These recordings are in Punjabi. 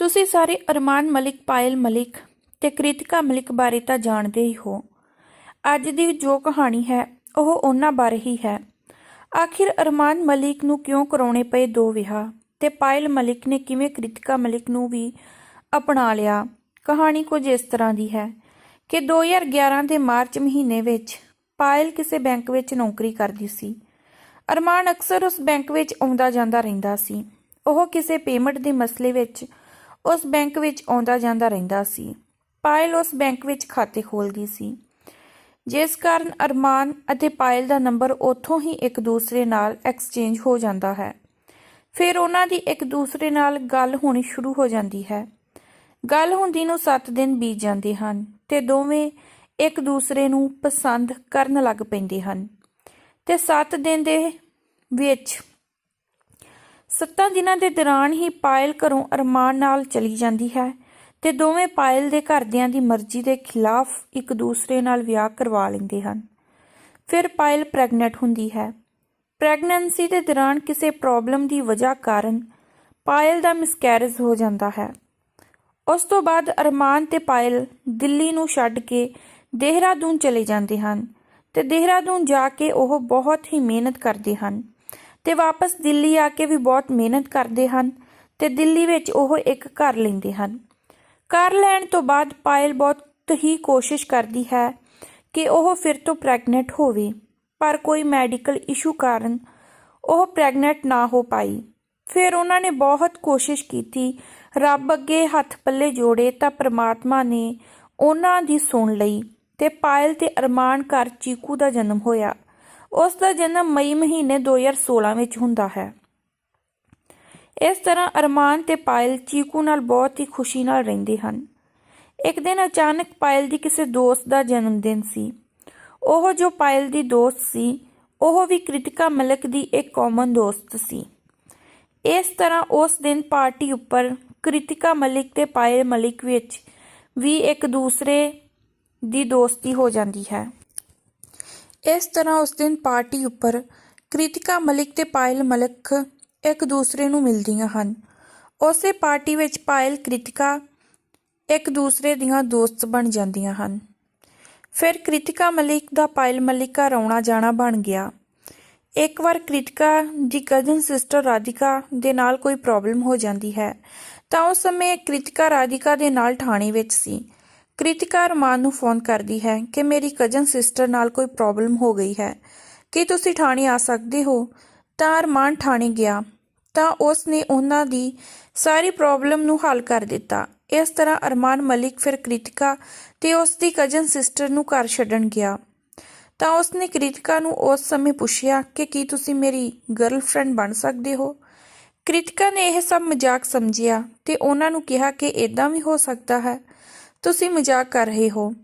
ਤੁਸੀਂ ਸਾਰੇ ਅਰਮਾਨ ਮਲਿਕ, ਪਾਇਲ ਮਲਿਕ ਤੇ ਕ੍ਰਿਤਿਕਾ ਮਲਿਕ ਬਾਰੇ ਤਾਂ ਜਾਣਦੇ ਹੀ ਹੋ। ਅੱਜ ਦੀ ਜੋ ਕਹਾਣੀ ਹੈ, ਉਹ ਉਹਨਾਂ ਬਾਰੇ ਹੀ ਹੈ। ਆਖਿਰ ਅਰਮਾਨ ਮਲਿਕ ਨੂੰ ਕਿਉਂ ਕਰਾਉਣੇ ਪਏ ਦੋ ਵਿਆਹ? ਤੇ ਪਾਇਲ ਮਲਿਕ ਨੇ ਕਿਵੇਂ ਕ੍ਰਿਤਿਕਾ ਮਲਿਕ ਨੂੰ ਵੀ ਅਪਣਾ ਲਿਆ? ਕਹਾਣੀ ਕੁਝ ਇਸ ਤਰ੍ਹਾਂ ਦੀ ਹੈ ਕਿ 2011 ਦੇ ਮਾਰਚ ਮਹੀਨੇ ਵਿੱਚ ਪਾਇਲ ਕਿਸੇ ਬੈਂਕ ਵਿੱਚ ਨੌਕਰੀ ਕਰਦੀ ਸੀ। ਅਰਮਾਨ ਅਕਸਰ ਉਸ ਬੈਂਕ ਵਿੱਚ ਆਉਂਦਾ ਜਾਂਦਾ ਰਹਿੰਦਾ ਸੀ। ਉਹ ਕਿਸੇ ਪੇਮੈਂਟ ਦੇ ਮਸਲੇ ਵਿੱਚ ਉਸ ਬੈਂਕ ਵਿੱਚ ਆਉਂਦਾ ਜਾਂਦਾ ਰਹਿੰਦਾ ਸੀ। ਪਾਇਲ ਉਸ ਬੈਂਕ ਵਿੱਚ ਖਾਤੇ ਖੋਲਦੀ ਸੀ। ਜਿਸ ਕਾਰਨ ਅਰਮਾਨ ਅਤੇ ਪਾਇਲ ਦਾ ਨੰਬਰ ਉੱਥੋਂ ਹੀ ਇੱਕ ਦੂਸਰੇ ਨਾਲ ਐਕਸਚੇਂਜ ਹੋ ਜਾਂਦਾ ਹੈ। ਫਿਰ ਉਹਨਾਂ ਦੀ ਇੱਕ ਦੂਸਰੇ ਨਾਲ ਗੱਲ ਹੋਣੀ ਸ਼ੁਰੂ ਹੋ ਜਾਂਦੀ ਹੈ। ਗੱਲ ਹੁੰਦੀ ਨੂੰ 7 ਦਿਨ ਬੀਤ ਜਾਂਦੇ ਹਨ ਤੇ ਦੋਵੇਂ ਇੱਕ ਦੂਸਰੇ ਨੂੰ ਪਸੰਦ ਕਰਨ ਲੱਗ ਪੈਂਦੇ ਹਨ। ਤੇ 7 ਦਿਨ ਦੇ ਵਿੱਚ ਸੱਤਾਂ ਦਿਨਾਂ ਦੇ ਦੌਰਾਨ ਹੀ ਪਾਇਲ ਘਰੋਂ ਅਰਮਾਨ ਨਾਲ ਚਲੀ ਜਾਂਦੀ ਹੈ ਤੇ ਦੋਵੇਂ ਪਾਇਲ ਦੇ ਘਰਦਿਆਂ ਦੀ ਮਰਜ਼ੀ ਦੇ ਖਿਲਾਫ ਇੱਕ ਦੂਸਰੇ ਨਾਲ ਵਿਆਹ ਕਰਵਾ ਲੈਂਦੇ ਹਨ। ਫਿਰ ਪਾਇਲ ਪ੍ਰੈਗਨੈਂਟ ਹੁੰਦੀ ਹੈ। ਪ੍ਰੈਗਨੈਂਸੀ ਦੇ ਦੌਰਾਨ ਕਿਸੇ ਪ੍ਰੋਬਲਮ ਦੀ ਵਜ੍ਹਾ ਕਾਰਨ ਪਾਇਲ ਦਾ ਮਿਸਕੈਰੇਜ ਹੋ ਜਾਂਦਾ ਹੈ। ਉਸ ਤੋਂ ਬਾਅਦ ਅਰਮਾਨ ਤੇ ਪਾਇਲ ਦਿੱਲੀ ਨੂੰ ਛੱਡ ਕੇ ਦੇਹਰਾਦੂਨ ਚਲੇ ਜਾਂਦੇ ਹਨ ਤੇ ਦੇਹਰਾਦੂਨ ਜਾ ਕੇ ਉਹ ਬਹੁਤ ਹੀ ਮਿਹਨਤ ਕਰਦੇ ਹਨ। ਤੇ ਵਾਪਸ ਦਿੱਲੀ ਆ ਕੇ ਵੀ ਬਹੁਤ ਮਿਹਨਤ ਕਰਦੇ ਹਨ ਤੇ ਦਿੱਲੀ ਵਿੱਚ ਉਹ ਇੱਕ ਘਰ ਲੈਂਦੇ ਹਨ। ਘਰ ਲੈਣ ਤੋਂ ਬਾਅਦ ਪਾਇਲ ਬਹੁਤ ਹੀ ਕੋਸ਼ਿਸ਼ ਕਰਦੀ ਹੈ ਕਿ ਉਹ ਫਿਰ ਤੋਂ ਪ੍ਰੈਗਨੈਂਟ ਹੋਵੇ, ਪਰ ਕੋਈ ਮੈਡੀਕਲ ਇਸ਼ੂ ਕਾਰਨ ਉਹ ਪ੍ਰੈਗਨੈਂਟ ਨਾ ਹੋ ਪਾਈ। ਫਿਰ ਉਹਨਾਂ ਨੇ ਬਹੁਤ ਕੋਸ਼ਿਸ਼ ਕੀਤੀ, ਰੱਬ ਅੱਗੇ ਹੱਥ ਪੱਲੇ ਜੋੜੇ ਤਾਂ ਪ੍ਰਮਾਤਮਾ ਨੇ ਉਹਨਾਂ ਦੀ ਸੁਣ ਲਈ ਤੇ ਪਾਇਲ ਤੇ ਅਰਮਾਨ ਕਰ ਚੀਕੂ ਦਾ ਜਨਮ ਹੋਇਆ। ਉਸ ਦਾ ਜਨਮ ਮਈ ਮਹੀਨੇ 2016 ਵਿੱਚ ਹੁੰਦਾ ਹੈ। ਇਸ ਤਰ੍ਹਾਂ ਅਰਮਾਨ ਤੇ ਪਾਇਲ ਚੀਕੂ ਨਾਲ ਬਹੁਤ ਹੀ ਖੁਸ਼ੀ ਨਾਲ ਰਹਿੰਦੇ ਹਨ। ਇੱਕ ਦਿਨ ਅਚਾਨਕ ਪਾਇਲ ਦੀ ਕਿਸੇ ਦੋਸਤ ਦਾ ਜਨਮ ਦਿਨ ਸੀ। ਉਹ ਜੋ ਪਾਇਲ ਦੀ ਦੋਸਤ ਸੀ, ਉਹ ਵੀ ਕ੍ਰਿਤਿਕਾ ਮਲਕ ਦੀ ਇੱਕ ਕਾਮਨ ਦੋਸਤ ਸੀ। ਇਸ ਤਰ੍ਹਾਂ ਉਸ ਦਿਨ ਪਾਰਟੀ ਉੱਪਰ ਕ੍ਰਿਤਿਕਾ ਮਲਿਕ ਤੇ ਪਾਇਲ ਮਲਿਕ ਵਿੱਚ ਵੀ ਇੱਕ ਦੂਸਰੇ ਦੀ ਦੋਸਤੀ ਹੋ ਜਾਂਦੀ ਹੈ। ਇਸ ਤਰ੍ਹਾਂ ਉਸ ਦਿਨ ਪਾਰਟੀ ਉੱਪਰ ਕ੍ਰਿਤਿਕਾ ਮਲਿਕ ਤੇ ਪਾਇਲ ਮਲਿਕ ਇੱਕ ਦੂਸਰੇ ਨੂੰ ਮਿਲਦੀਆਂ ਹਨ। ਉਸੇ ਪਾਰਟੀ ਵਿੱਚ ਪਾਇਲ, ਕ੍ਰਿਤਿਕਾ ਇੱਕ ਦੂਸਰੇ ਦੀਆਂ ਦੋਸਤ ਬਣ ਜਾਂਦੀਆਂ ਹਨ। ਫਿਰ ਕ੍ਰਿਤਿਕਾ ਮਲਿਕ ਦਾ ਪਾਇਲ ਮਲਿਕ ਘਰ ਆਉਣਾ ਜਾਣਾ ਬਣ ਗਿਆ। ਇੱਕ ਵਾਰ ਕ੍ਰਿਤਿਕਾ ਦੀ ਕਜ਼ਨ ਸਿਸਟਰ ਰਾਧਿਕਾ ਦੇ ਨਾਲ ਕੋਈ ਪ੍ਰੋਬਲਮ ਹੋ ਜਾਂਦੀ ਹੈ, ਤਾਂ ਉਸ ਸਮੇਂ ਕ੍ਰਿਤਿਕਾ ਰਾਧਿਕਾ ਦੇ ਨਾਲ ਥਾਣੇ ਵਿੱਚ ਸੀ। ਕ੍ਰਿਤਿਕਾ ਅਰਮਾਨ ਨੂੰ ਫੋਨ ਕਰਦੀ ਹੈ ਕਿ ਮੇਰੀ ਕਜ਼ਨ ਸਿਸਟਰ ਨਾਲ ਕੋਈ ਪ੍ਰੋਬਲਮ ਹੋ ਗਈ ਹੈ। ਕੀ ਤੁਸੀਂ ਥਾਣੇ ਆ ਸਕਦੇ ਹੋ? ਤਾਂ ਅਰਮਾਨ ਥਾਣੇ ਗਿਆ। ਤਾਂ ਉਸ ਨੇ ਉਹਨਾਂ ਦੀ ਸਾਰੀ ਪ੍ਰੋਬਲਮ ਨੂੰ ਹੱਲ ਕਰ ਦਿੱਤਾ। ਇਸ ਤਰ੍ਹਾਂ ਅਰਮਾਨ ਮਲਿਕ ਫਿਰ ਕ੍ਰਿਤਿਕਾ ਤੇ ਉਸ ਦੀ ਕਜ਼ਨ ਸਿਸਟਰ ਨੂੰ ਘਰ ਛੱਡਣ ਗਿਆ। ਤਾਂ ਉਸ ਨੇ ਕ੍ਰਿਤਿਕਾ ਨੂੰ ਉਸ ਸਮੇਂ ਪੁੱਛਿਆ ਕਿ ਕੀ ਤੁਸੀਂ ਮੇਰੀ ਗਰਲਫ੍ਰੈਂਡ ਬਣ ਸਕਦੇ ਹੋ? ਕ੍ਰਿਤਿਕਾ ਨੇ ਇਹ ਸਭ ਮਜ਼ਾਕ ਸਮਝਿਆ ਤੇ ਉਹਨਾਂ ਨੂੰ ਕਿਹਾ ਕਿ ਇਦਾਂ ਵੀ ਹੋ ਸਕਦਾ ਹੈ। ਤੁਸੀਂ ਮਜ਼ਾਕ ਕਰ ਰਹੇ ਹੋ।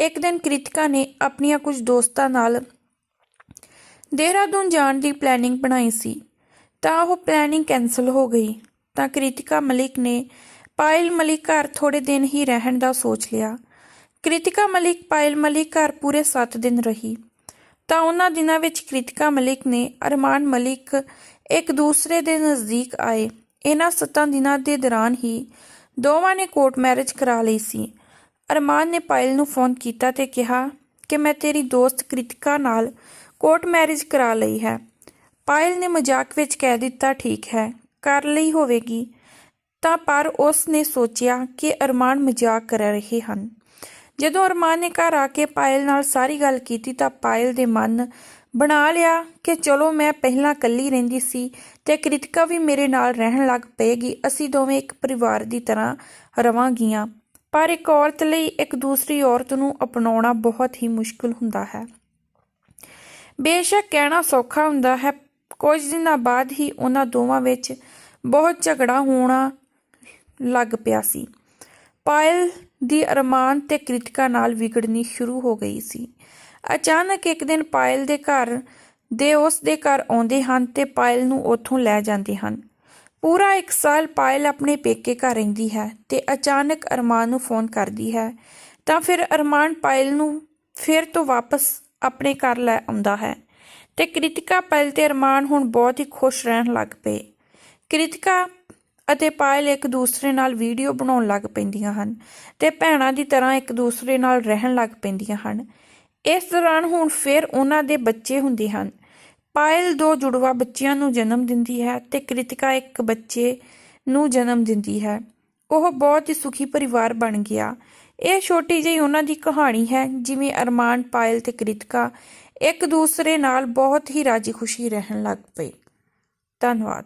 ਇੱਕ ਦਿਨ ਕ੍ਰਿਤਿਕਾ ਨੇ ਆਪਣੀਆਂ ਕੁਝ ਦੋਸਤਾਂ ਨਾਲ ਦੇਹਰਾਦੂਨ ਜਾਣ ਦੀ ਪਲੈਨਿੰਗ ਬਣਾਈ ਸੀ। ਤਾਂ ਉਹ ਪਲੈਨਿੰਗ ਕੈਨਸਲ ਹੋ ਗਈ। ਤਾਂ ਕ੍ਰਿਤਿਕਾ ਮਲਿਕ ਨੇ ਪਾਇਲ ਮਲਿਕ ਘਰ ਥੋੜੇ ਦਿਨ ਹੀ ਰਹਿਣ ਦਾ ਸੋਚ ਲਿਆ। ਕ੍ਰਿਤਿਕਾ ਮਲਿਕ ਪਾਇਲ ਮਲਿਕ ਘਰ ਪੂਰੇ 7 ਦਿਨ ਰਹੀ। ਤਾਂ ਉਹਨਾਂ ਦਿਨਾਂ ਵਿੱਚ ਕ੍ਰਿਤਿਕਾ ਮਲਿਕ ਨੇ ਅਰਮਾਨ ਮਲਿਕ ਇੱਕ ਦੂਸਰੇ ਦੇ ਨਜ਼ਦੀਕ ਆਏ। ਇਹਨਾਂ 7 ਦਿਨਾਂ ਦੇ ਦੌਰਾਨ ਹੀ ਦੋਵਾਂ ਨੇ ਕੋਰਟ ਮੈਰਿਜ ਕਰਾ ਲਈ ਸੀ। ਅਰਮਾਨ ਨੇ ਪਾਇਲ ਨੂੰ ਫੋਨ ਕੀਤਾ ਤੇ ਕਿਹਾ ਕਿ ਮੈਂ ਤੇਰੀ ਦੋਸਤ ਕ੍ਰਿਤਿਕਾ ਨਾਲ ਕੋਰਟ ਮੈਰਿਜ ਕਰਾ ਲਈ ਹੈ। ਪਾਇਲ ਨੇ ਮਜ਼ਾਕ ਵਿੱਚ ਕਹਿ ਦਿੱਤਾ, ਠੀਕ ਹੈ, ਕਰ ਲਈ ਹੋਵੇਗੀ। ਤਾਂ ਪਰ ਉਸ ਨੇ ਸੋਚਿਆ ਕਿ ਅਰਮਾਨ ਮਜ਼ਾਕ ਕਰ ਰਹੇ ਹਨ। ਜਦੋਂ ਅਰਮਾਨ ਨੇ ਘਰ ਆ ਕੇ ਪਾਇਲ ਨਾਲ ਸਾਰੀ ਗੱਲ ਕੀਤੀ ਤਾਂ ਪਾਇਲ ਦੇ ਮਨ ਬਣਾ ਲਿਆ ਕਿ ਚਲੋ ਮੈਂ ਪਹਿਲਾਂ ਇਕੱਲੀ ਰਹਿੰਦੀ ਸੀ ਤੇ ਕ੍ਰਿਤਿਕਾ ਵੀ ਮੇਰੇ ਨਾਲ ਰਹਿਣ ਲੱਗ ਪਏਗੀ, ਅਸੀਂ ਦੋਵੇਂ ਇੱਕ ਪਰਿਵਾਰ ਦੀ ਤਰ੍ਹਾਂ ਰਵਾਂਗੀਆਂ। ਪਰ ਇੱਕ ਔਰਤ ਲਈ ਇੱਕ ਦੂਸਰੀ ਔਰਤ ਨੂੰ ਅਪਣਾਉਣਾ ਬਹੁਤ ਹੀ ਮੁਸ਼ਕਲ ਹੁੰਦਾ ਹੈ। ਬੇਸ਼ੱਕ ਕਹਿਣਾ ਸੌਖਾ ਹੁੰਦਾ ਹੈ, ਕੁਝ ਦਿਨਾਂ ਬਾਅਦ ਹੀ ਉਹਨਾਂ ਦੋਵਾਂ ਵਿੱਚ ਬਹੁਤ ਝਗੜਾ ਹੋਣਾ ਲੱਗ ਪਿਆ ਸੀ। ਪਾਇਲ ਦੀ ਅਰਮਾਨ ਤੇ ਕ੍ਰਿਤਿਕਾ ਨਾਲ ਵਿਗੜਨੀ ਸ਼ੁਰੂ ਹੋ ਗਈ ਸੀ। ਅਚਾਨਕ ਇੱਕ ਦਿਨ ਪਾਇਲ ਦੇ ਘਰ ਦੇ ਉਸ ਦੇ ਘਰ ਆਉਂਦੇ ਹਨ ਤੇ ਪਾਇਲ ਨੂੰ ਉੱਥੋਂ ਲੈ ਜਾਂਦੇ ਹਨ। ਪੂਰਾ ਇੱਕ ਸਾਲ ਪਾਇਲ ਆਪਣੇ ਪੇਕੇ ਘਰ ਰਹਿੰਦੀ ਹੈ ਤੇ ਅਚਾਨਕ ਅਰਮਾਨ ਨੂੰ ਫੋਨ ਕਰਦੀ ਹੈ। ਤਾਂ ਫਿਰ ਅਰਮਾਨ ਪਾਇਲ ਨੂੰ ਫਿਰ ਤੋਂ ਵਾਪਸ ਆਪਣੇ ਘਰ ਲੈ ਆਉਂਦਾ ਹੈ ਤੇ ਕ੍ਰਿਤਿਕਾ, ਪਾਇਲ ਤੇ ਅਰਮਾਨ ਹੁਣ ਬਹੁਤ ਹੀ ਖੁਸ਼ ਰਹਿਣ ਲੱਗ ਪਏ। ਕ੍ਰਿਤਿਕਾ ਅਤੇ ਪਾਇਲ ਇੱਕ ਦੂਸਰੇ ਨਾਲ ਵੀਡੀਓ ਬਣਾਉਣ ਲੱਗ ਪੈਂਦੀਆਂ ਹਨ ਤੇ ਭੈਣਾਂ ਦੀ ਤਰ੍ਹਾਂ ਇੱਕ ਦੂਸਰੇ ਨਾਲ ਰਹਿਣ ਲੱਗ ਪੈਂਦੀਆਂ ਹਨ। ਇਸ ਦੌਰਾਨ ਹੁਣ ਫਿਰ ਉਹਨਾਂ ਦੇ ਬੱਚੇ ਹੁੰਦੇ ਹਨ। ਪਾਇਲ ਦੋ ਜੁੜਵਾ ਬੱਚਿਆਂ ਨੂੰ ਜਨਮ ਦਿੰਦੀ ਹੈ ਤੇ ਕ੍ਰਿਤਿਕਾ ਇੱਕ ਬੱਚੇ ਨੂੰ ਜਨਮ ਦਿੰਦੀ ਹੈ। ਉਹ ਬਹੁਤ ਹੀ ਸੁਖੀ ਪਰਿਵਾਰ ਬਣ ਗਿਆ। ਇਹ ਛੋਟੀ ਜਿਹੀ ਉਹਨਾਂ ਦੀ ਕਹਾਣੀ ਹੈ, ਜਿਵੇਂ ਅਰਮਾਨ, ਪਾਇਲ ਤੇ ਕ੍ਰਿਤਿਕਾ ਇੱਕ ਦੂਸਰੇ ਨਾਲ ਬਹੁਤ ਹੀ ਰਾਜੀ ਖੁਸ਼ੀ ਰਹਿਣ ਲੱਗ ਪਏ। ਧੰਨਵਾਦ।